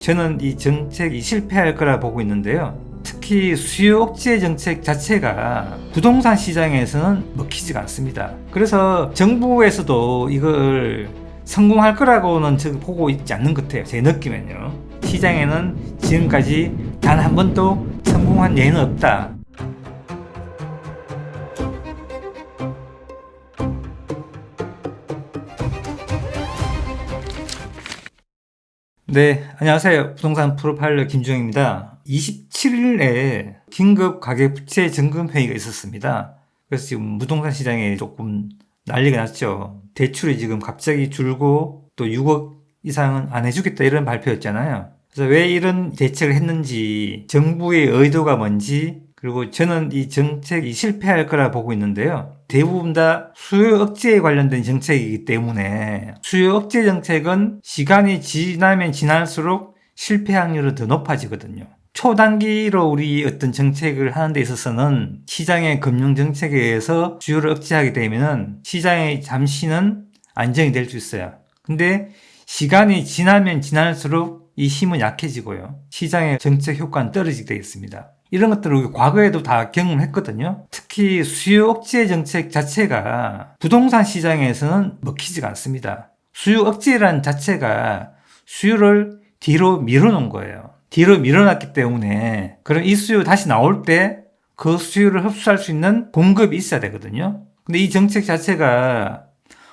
저는 이 정책이 실패할 거라 보고 있는데요. 특히 수요 억제 정책 자체가 부동산 시장에서는 먹히지가 않습니다. 그래서 정부에서도 이걸 성공할 거라고는 저 보고 있지 않는 것 같아요. 제 느낌엔요. 시장에는 지금까지 단 한 번도 성공한 예는 없다. 네, 안녕하세요. 부동산 프로파일러 김주영입니다. 27일에 긴급 가계부채 점검 회의가 있었습니다. 그래서 지금 무동산 시장에 조금 난리가 났죠. 대출이 지금 갑자기 줄고 또 6억 이상은 안 해주겠다 이런 발표였잖아요. 그래서 왜 이런 대책을 했는지 정부의 의도가 뭔지 그리고 저는 이 정책이 실패할 거라 보고 있는데요. 대부분 다 수요 억제에 관련된 정책이기 때문에 수요 억제 정책은 시간이 지나면 지날수록 실패 확률은 더 높아지거든요. 초단기로 우리 어떤 정책을 하는 데 있어서는 시장의 금융 정책에 의해서 수요를 억제하게 되면은 시장이 잠시는 안정이 될 수 있어요. 근데 시간이 지나면 지날수록 이 힘은 약해지고요. 시장의 정책 효과는 떨어지게 되겠습니다. 이런 것들을 과거에도 다 경험했거든요. 특히 수요 억제 정책 자체가 부동산 시장에서는 먹히지가 않습니다. 수요 억제란 자체가 수요를 뒤로 밀어놓은 거예요. 뒤로 밀어놨기 때문에 그럼 이 수요 다시 나올 때 그 수요를 흡수할 수 있는 공급이 있어야 되거든요. 근데 이 정책 자체가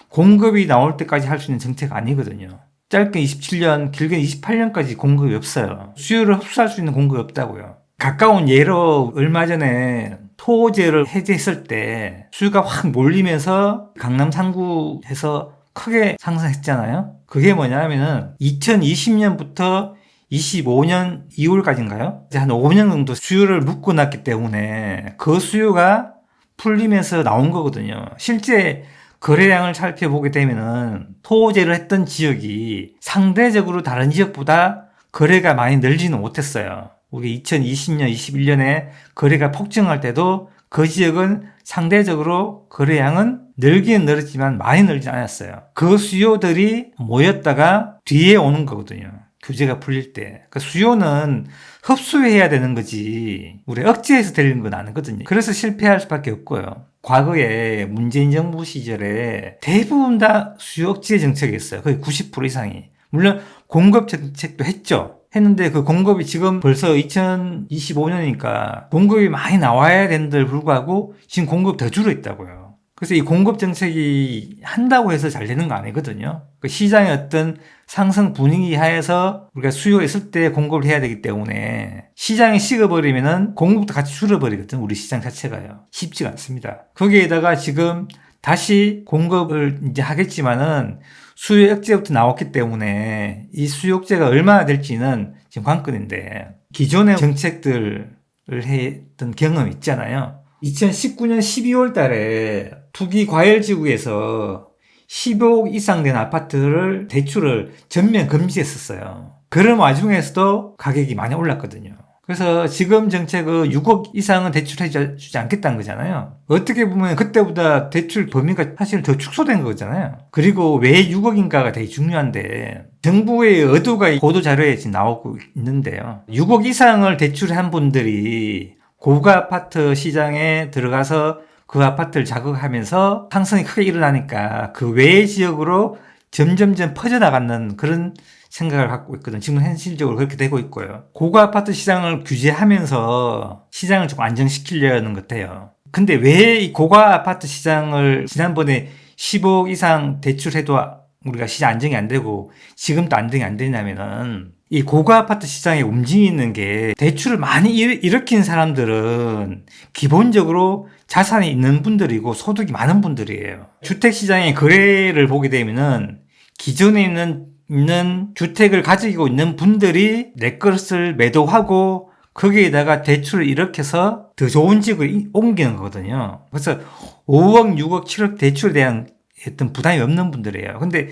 공급이 나올 때까지 할 수 있는 정책 아니거든요. 짧게 27년, 길게 28년까지 공급이 없어요. 수요를 흡수할 수 있는 공급이 없다고요. 가까운 예로 얼마 전에 토제를 해제했을 때 수요가 확 몰리면서 강남 상구에서 크게 상승했잖아요. 그게 뭐냐면은 2020년부터 25년 2월까지인가요? 이제 한 5년 정도 수요를 묶어놨기 때문에 그 수요가 풀리면서 나온 거거든요. 실제 거래량을 살펴보게 되면은 토제를 했던 지역이 상대적으로 다른 지역보다 거래가 많이 늘지는 못했어요. 우리 2020년, 21년에 거래가 폭증할 때도 그 지역은 상대적으로 거래량은 늘기는 늘었지만 많이 늘지 않았어요. 그 수요들이 모였다가 뒤에 오는 거거든요. 규제가 풀릴 때. 그 수요는 흡수해야 되는 거지. 우리 억제해서 되는 건 아니거든요. 그래서 실패할 수밖에 없고요. 과거에 문재인 정부 시절에 대부분 다 수요 억제 정책이었어요. 거의 90% 이상이. 물론 공급 정책도 했죠. 했는데 그 공급이 지금 벌써 2025년이니까 공급이 많이 나와야 되는데 불구하고 지금 공급 더 줄어 있다고요. 그래서 이 공급 정책이 한다고 해서 잘 되는 거 아니거든요. 그 시장의 어떤 상승 분위기 하에서 우리가 수요 있을 때 공급을 해야 되기 때문에 시장이 식어버리면은 공급도 같이 줄어버리거든. 우리 시장 자체가요. 쉽지가 않습니다. 거기에다가 지금 다시 공급을 이제 하겠지만은 수요 억제부터 나왔기 때문에 이 수요 억제가 얼마나 될지는 지금 관건인데 기존의 정책들을 했던 경험이 있잖아요. 2019년 12월 달에 투기 과열 지구에서 15억 이상 된 아파트를 대출을 전면 금지했었어요. 그런 와중에서도 가격이 많이 올랐거든요. 그래서 지금 정책은 6억 이상은 대출해 주지 않겠다는 거잖아요. 어떻게 보면 그때보다 대출 범위가 사실 더 축소된 거잖아요. 그리고 왜 6억인가가 되게 중요한데 정부의 의도가 보도 자료에 지금 나오고 있는데요. 6억 이상을 대출한 분들이 고가 아파트 시장에 들어가서 그 아파트를 자극하면서 상승이 크게 일어나니까 그 외의 지역으로 점점점 퍼져나가는 그런 생각을 갖고 있거든. 지금 현실적으로 그렇게 되고 있고요. 고가 아파트 시장을 규제하면서 시장을 좀 안정시키려는 것 같아요. 근데 왜 이 고가 아파트 시장을 지난번에 15억 이상 대출해도 우리가 시장 안정이 안 되고 지금도 안정이 안 되냐면은 이 고가 아파트 시장에 움직이는 게 대출을 많이 일, 일으킨 사람들은 기본적으로 자산이 있는 분들이고 소득이 많은 분들이에요. 주택 시장의 거래를 보게 되면은 기존에 있는 있는 주택을 가지고 있는 분들이 내 것을 매도하고 거기에다가 대출을 일으켜서 더 좋은 집을 옮기는 거거든요. 그래서 5억, 6억, 7억 대출에 대한 어떤 부담이 없는 분들이에요. 근데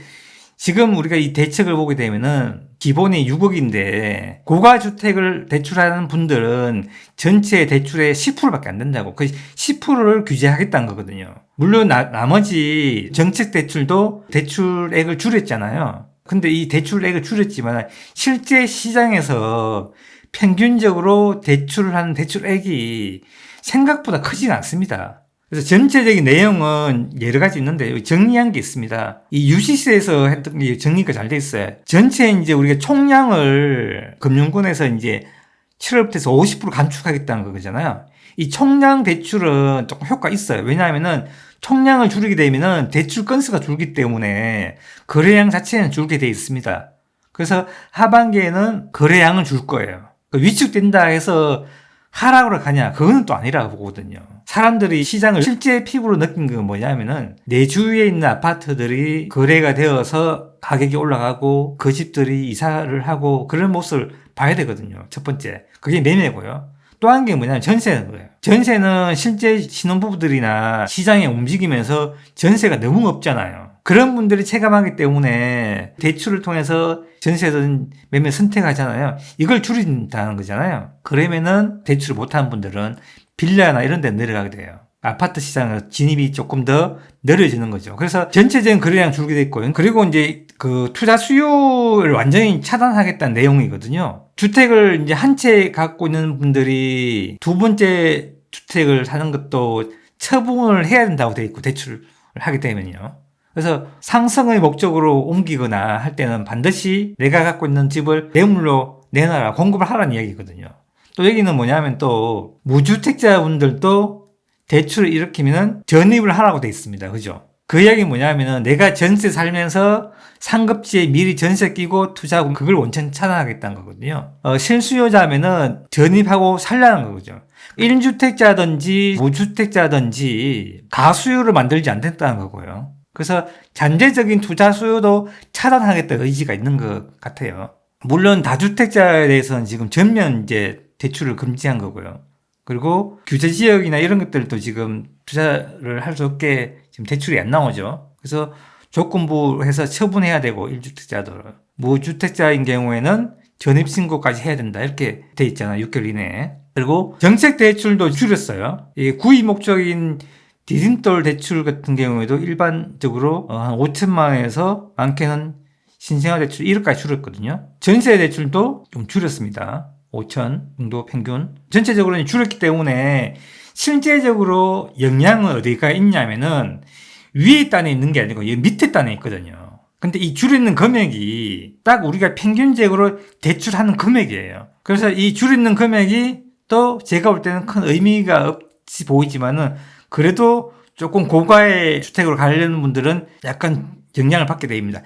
지금 우리가 이 대책을 보게 되면은 기본이 6억인데 고가 주택을 대출하는 분들은 전체 대출의 10%밖에 안 된다고. 그 10%를 규제하겠다는 거거든요. 물론 나, 나머지 정책 대출도 대출액을 줄였잖아요. 근데 이 대출액을 줄였지만 실제 시장에서 평균적으로 대출을 하는 대출액이 생각보다 크지가 않습니다. 그래서 전체적인 내용은 여러 가지 있는데 정리한 게 있습니다. 이 UCC에서 했던 게 정리가 잘 돼 있어요. 전체 이제 우리가 총량을 금융권에서 이제 7월부터 50% 감축하겠다는 거잖아요. 이 총량 대출은 조금 효과 있어요. 왜냐하면은 총량을 줄이게 되면은 대출 건수가 줄기 때문에 거래량 자체는 줄게 돼 있습니다. 그래서 하반기에는 거래량을 줄 거예요. 그 위축된다 해서 하락으로 가냐? 그거는 또 아니라고 보거든요. 사람들이 시장을 실제 피부로 느낀 건 뭐냐면은 내 주위에 있는 아파트들이 거래가 되어서 가격이 올라가고 그 집들이 이사를 하고 그런 모습을 봐야 되거든요. 첫 번째. 그게 매매고요. 또 한 게 뭐냐면 전세는 거예요. 전세는 실제 신혼부부들이나 시장에 움직이면서 전세가 너무 없잖아요. 그런 분들이 체감하기 때문에 대출을 통해서 전세든 매매 선택하잖아요. 이걸 줄인다는 거잖아요. 그러면은 대출을 못하는 분들은 빌라나 이런 데 내려가게 돼요. 아파트 시장에 진입이 조금 더 느려지는 거죠. 그래서 전체적인 거래량 줄게 됐고요. 그리고 이제 그 투자 수요를 완전히 차단하겠다는 내용이거든요. 주택을 이제 한 채 갖고 있는 분들이 두 번째 주택을 사는 것도 처분을 해야 된다고 돼 있고 대출을 하게 되면요. 그래서 상승의 목적으로 옮기거나 할 때는 반드시 내가 갖고 있는 집을 매물로 내놔라 공급을 하라는 이야기거든요. 또 여기는 뭐냐면 또 무주택자분들도 대출을 일으키면 전입을 하라고 돼 있습니다. 그죠? 그 이야기 뭐냐면은 내가 전세 살면서 상급지에 미리 전세 끼고 투자하고 그걸 원천 차단하겠다는 거거든요. 어, 실수요자면은 전입하고 살라는 거죠. 1주택자든지 무주택자든지 가수요를 만들지 않겠다는 거고요. 그래서 잔재적인 투자 수요도 차단하겠다 의지가 있는 것 같아요. 물론 다주택자에 대해서는 지금 전면 이제 대출을 금지한 거고요. 그리고 규제 지역이나 이런 것들도 지금 투자를 할 수 없게 지금 대출이 안 나오죠. 그래서 조건부해서 처분해야 되고 1주택자들은 무주택자인 경우에는 전입신고까지 해야 된다 이렇게 돼 있잖아요. 6개월 이내에. 그리고 정책 대출도 줄였어요. 이 구입 목적인 디딤돌 대출 같은 경우에도 일반적으로 어, 한 5천만 원에서 많게는 신생아 대출 1억까지 줄였거든요. 전세 대출도 좀 줄였습니다. 5천 정도 평균. 전체적으로 줄였기 때문에 실제적으로 영향은 어디가 있냐면은 위에 단에 있는 게 아니고 이 밑에 단에 있거든요. 근데 이 줄이는 금액이 딱 우리가 평균적으로 대출하는 금액이에요. 그래서 이 줄이는 금액이 또 제가 볼 때는 큰 의미가 없이 보이지만은 그래도 조금 고가의 주택으로 가려는 분들은 약간 영향을 받게 됩니다.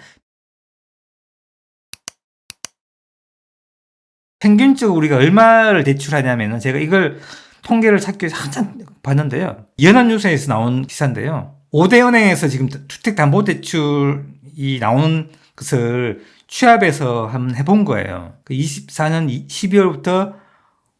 평균적으로 우리가 얼마를 대출하냐면은 제가 이걸 통계를 찾기 위해서 한참 봤는데요. 연합뉴스에서 나온 기사인데요. 5대 은행에서 지금 주택담보대출이 나오는 것을 취합해서 한번 해본 거예요. 24년 12월부터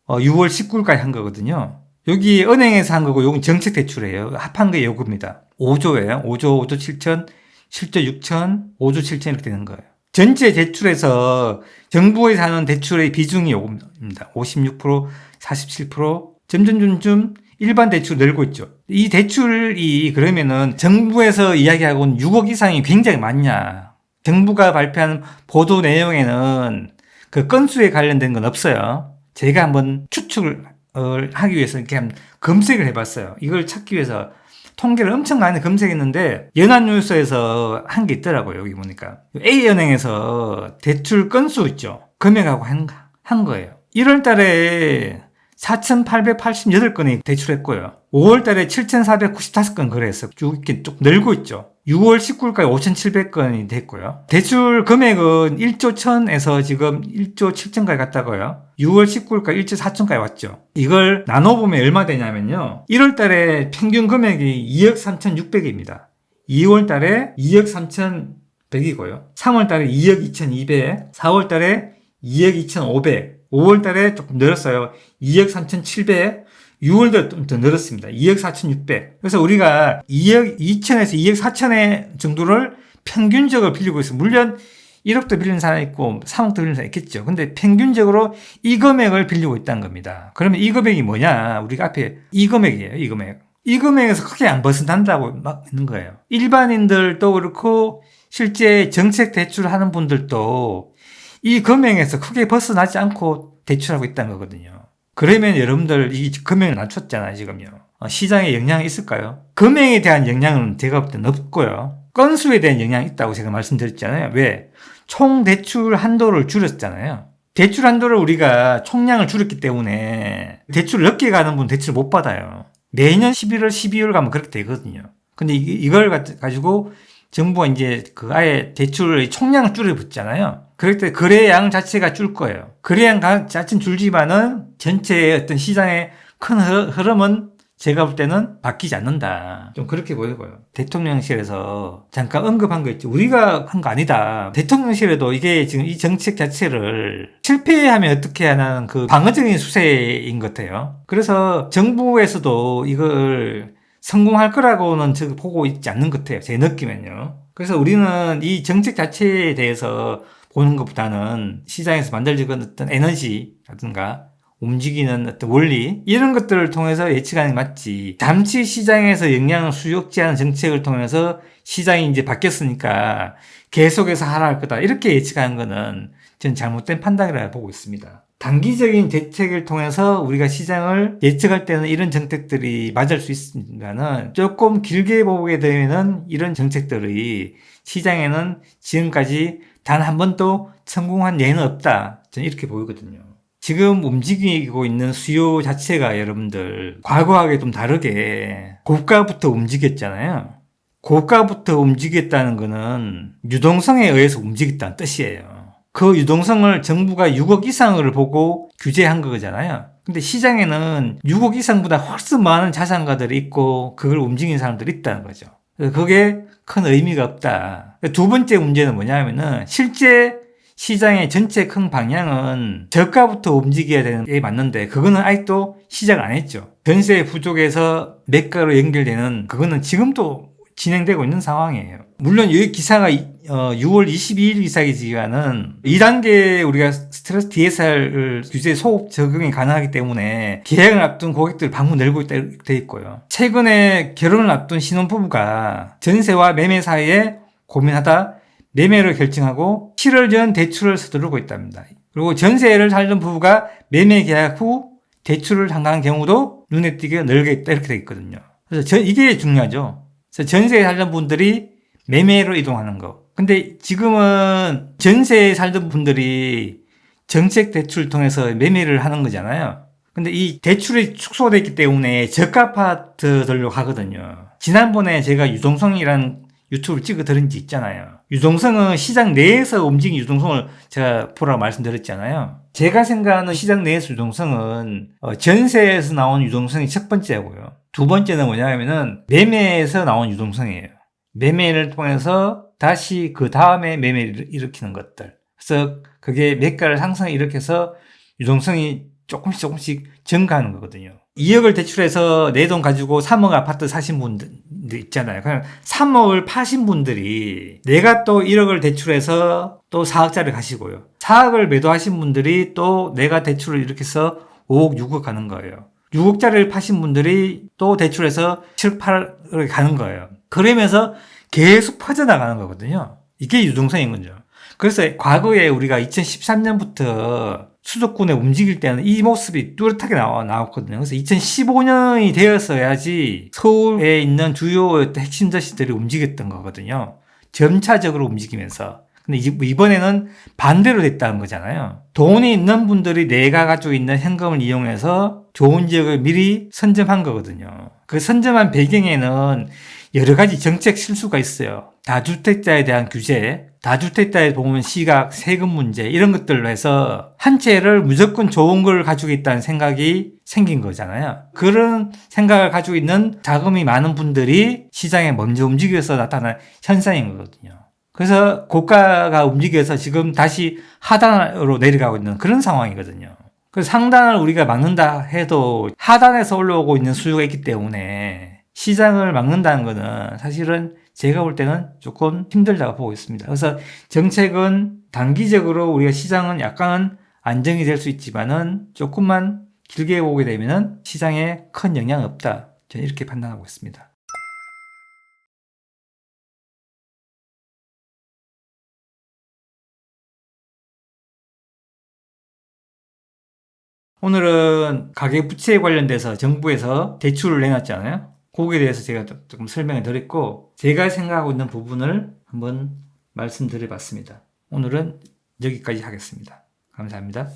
6월 19일까지 한 거거든요. 여기 은행에서 한 거고 여기 정책 대출이에요. 합한 게 요겁니다. 5조예요. 5조 5조 7천, 7조 6천, 5조 7천 이렇게 되는 거예요. 전체 대출에서 정부에서 하는 대출의 비중이 요겁니다. 56%, 47%, 점점 점점 일반 대출 늘고 있죠. 이 대출이 그러면은 정부에서 이야기하고 는 6억 이상이 굉장히 많냐. 정부가 발표한 보도 내용에는 그 건수에 관련된 건 없어요. 제가 한번 추측을 하기 위해서 이렇게 한 검색을 해봤어요. 이걸 찾기 위해서 통계를 엄청 많이 검색했는데 연합뉴스에서 한 게 있더라고요. 여기 보니까 A은행에서 대출 건수 있죠. 금액하고 한, 한 거예요. 1월 달에 4,888건이 대출했고요. 5월 달에 7,495건 거래했어요. 쭉 이렇게 쭉 늘고 있죠. 6월 19일까지 5,700건이 됐고요. 대출 금액은 1조 1,000에서 지금 1조 7천까지 갔다고요. 6월 19일까지 1조 4천까지 왔죠. 이걸 나눠보면 얼마 되냐면요. 1월 달에 평균 금액이 2억 3,600입니다. 2월 달에 2억 3,100이고요. 3월 달에 2억 2,200, 4월 달에 2억 2,500, 5월 달에 조금 늘었어요. 2억 3,700, 6월도 좀 더 늘었습니다. 2억 4,600. 그래서 우리가 2억 2천에서 2억 4천의 정도를 평균적으로 빌리고 있어요. 물론 1억도 빌리는 사람이 있고 3억도 빌리는 사람이 있겠죠. 근데 평균적으로 이 금액을 빌리고 있다는 겁니다. 그러면 이 금액이 뭐냐? 우리가 앞에 이 금액이에요. 이 금액. 이 금액에서 크게 안 벗어난다고 막 있는 거예요. 일반인들도 그렇고 실제 정책 대출하는 분들도 이 금액에서 크게 벗어나지 않고 대출하고 있다는 거거든요. 그러면 여러분들 이 금액을 낮췄잖아요, 지금요. 어, 시장에 영향이 있을까요? 금액에 대한 영향은 제가 볼 때는 없고요. 건수에 대한 영향이 있다고 제가 말씀드렸잖아요. 왜? 총 대출 한도를 줄였잖아요. 대출 한도를 우리가 총량을 줄였기 때문에 대출 늦게 가는 분 대출 못 받아요. 매년 11월, 12월 가면 그렇게 되거든요. 근데 이- 이걸 가- 가지고 정부가 이제 그 아예 대출의 총량을 줄여붙잖아요. 그럴 때 거래량 자체가 줄 거예요. 거래량 가- 자체는 줄지만은 전체의 어떤 시장의 큰 흐- 흐름은 제가 볼 때는 바뀌지 않는다. 좀 그렇게 보이고요. 대통령실에서 잠깐 언급한 거 있죠. 우리가 한 거 아니다. 대통령실에도 이게 지금 이 정책 자체를 실패하면 어떻게 하는 그 방어적인 수세인 것 같아요. 그래서 정부에서도 이걸 성공할 거라고는 지금 보고 있지 않는 것 같아요. 제 느낌엔요. 그래서 우리는 이 정책 자체에 대해서 보는 것보다는 시장에서 만들어지는 어떤 에너지라든가 움직이는 어떤 원리 이런 것들을 통해서 예측하는 게 맞지. 잠시 시장에서 영향을 수용하는 정책을 통해서 시장이 이제 바뀌었으니까 계속해서 하락할 거다 이렇게 예측하는 거는 저는 잘못된 판단이라고 보고 있습니다. 단기적인 대책을 통해서 우리가 시장을 예측할 때는 이런 정책들이 맞을 수 있습니다는 조금 길게 보게 되면은 이런 정책들이 시장에는 지금까지 단 한 번도 성공한 예는 없다. 저는 이렇게 보이거든요. 지금 움직이고 있는 수요 자체가 여러분들 과거하게 좀 다르게 고가부터 움직였잖아요. 고가부터 움직였다는 거는 유동성에 의해서 움직였다는 뜻이에요. 그 유동성을 정부가 6억 이상을 보고 규제한 거잖아요. 근데 시장에는 6억 이상보다 훨씬 많은 자산가들이 있고 그걸 움직이는 사람들이 있다는 거죠. 그게 큰 의미가 없다. 두 번째 문제는 뭐냐면은 실제 시장의 전체 큰 방향은 저가부터 움직여야 되는 게 맞는데 그거는 아직도 시작 안 했죠. 전세 부족에서 매가로 연결되는 그거는 지금도 진행되고 있는 상황이에요. 물론 이 기사가 이- 어, 6월 22일 기사이지만은 2단계 우리가 스트레스 DSR 규제 소급 적용이 가능하기 때문에 계약을 앞둔 고객들 방문 열고 있다 돼 있고요. 최근에 결혼을 앞둔 신혼부부가 전세와 매매 사이에 고민하다 매매를 결정하고 7월 전 대출을 서두르고 있답니다. 그리고 전세를 살던 부부가 매매 계약 후 대출을 한다는 경우도 눈에 띄게 늘게 있다 이렇게 돼 있거든요. 그래서 저- 이게 중요하죠. 그래서 전세에 살던 분들이 매매로 이동하는 거. 근데 지금은 전세에 살던 분들이 정책 대출 통해서 매매를 하는 거잖아요. 근데 이 대출이 축소됐기 때문에 저가 아파트들로 가거든요. 지난번에 제가 유동성이라는 유튜브를 찍어 드린 지 있잖아요. 유동성은 시장 내에서 움직인 유동성을 제가 보라고 말씀드렸잖아요. 제가 생각하는 시장 내에서 유동성은 어, 전세에서 나온 유동성이 첫 번째고요. 두 번째는 뭐냐면은 매매에서 나온 유동성이에요. 매매를 통해서 다시 그 다음에 매매를 일으키는 것들. 그래서 그게 매가를 상승 일으켜서 유동성이 조금씩 조금씩 증가하는 거거든요. 2억을 대출해서 내 돈 가지고 3억 아파트 사신 분들 있잖아요. 그럼 3억을 파신 분들이 내가 또 1억을 대출해서 또 4억짜리 가시고요. 4억을 매도하신 분들이 또 내가 대출을 이렇게 해서 5억, 6억 가는 거예요. 6억짜리를 파신 분들이 또 대출해서 7, 8억을 가는 거예요. 그러면서 계속 퍼져나가는 거거든요. 이게 유동성인 거죠. 그래서 과거에 우리가 2013년부터 수도권에 움직일 때는 이 모습이 뚜렷하게 나와, 나왔거든요. 그래서 2015년이 되었어야지 서울에 있는 주요 핵심 도시들이 움직였던 거거든요. 점차적으로 움직이면서. 근데 이- 이번에는 반대로 됐다는 거잖아요. 돈이 있는 분들이 내가 가지고 있는 현금을 이용해서 좋은 지역을 미리 선점한 거거든요. 그 선점한 배경에는 여러 가지 정책 실수가 있어요. 다주택자에 대한 규제, 다주택자에 보면 시각, 세금 문제 이런 것들로 해서 한 채를 무조건 좋은 걸 가지고 있다는 생각이 생긴 거잖아요. 그런 생각을 가지고 있는 자금이 많은 분들이 시장에 먼저 움직여서 나타난 현상인 거거든요. 그래서 고가가 움직여서 지금 다시 하단으로 내려가고 있는 그런 상황이거든요. 그 상단을 우리가 막는다 해도 하단에서 올라오고 있는 수요가 있기 때문에 시장을 막는다는 것은 사실은 제가 볼 때는 조금 힘들다고 보고 있습니다. 그래서 정책은 단기적으로 우리가 시장은 약간은 안정이 될 수 있지만은 조금만 길게 보게 되면은 시장에 큰 영향 없다. 저는 이렇게 판단하고 있습니다. 오늘은 가계부채에 관련돼서 정부에서 대출을 내놨잖아요. 거기에 대해서 제가 조- 조금 설명을 드렸고, 제가 생각하고 있는 부분을 한번 말씀드려 봤습니다. 오늘은 여기까지 하겠습니다. 감사합니다.